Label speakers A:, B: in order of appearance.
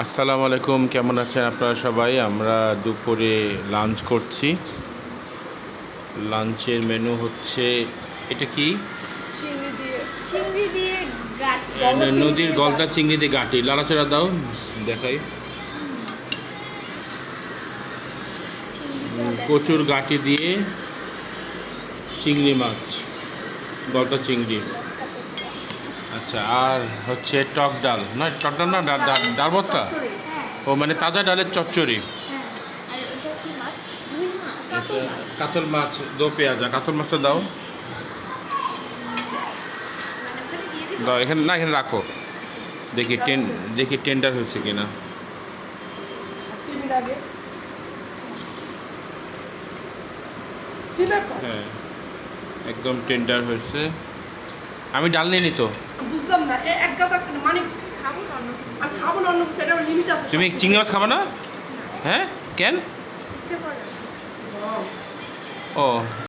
A: আসসালামু আলাইকুম কেমন আছেন আপনারা সবাই? আমরা দুপুরে লাঞ্চ করছি। লাঞ্চের মেনু হচ্ছে এটা কি?
B: চিংড়ি দিয়ে চিংড়ি দিয়ে গাঠি
A: নদীর গলদা চিংড়ি দিয়ে গাটি। লাড়াচাড়া দাও দেখাই। কচুর গাটি দিয়ে চিংড়ি মাছ গলদা চিংড়ি। আচ্ছা আর হচ্ছে টক ডাল না টক ডাল না ডাল ডাল ডাল ভর্তা?
B: হ্যাঁ।
A: ও মানে তাজা ডালের চচ্চড়ি?
B: হ্যাঁ আর ওটা কি মাছ? রুই মাছ কাতল মাছ।
A: দো পেঁয়াজা কাতল মাছটা দাও।
B: মানে
A: দাও এখানে না এখানে রাখো। দেখি টেন দেখি টেন্ডার হয়েছে কিনা। হ্যাঁ একদম টেন্ডার হয়েছে। আমি ডাল নিয়ে নিত।
C: বুঝলাম না এ- এক গাদা মানে
B: খাব না অন্য কিছু।
C: আমি খাব না অন্য কিছু এটা লিমিট আছে
A: তুমি চিংড়ি মাছ খাব না? হ্যাঁ? কেন?
B: ইচ্ছে করে।
A: ও।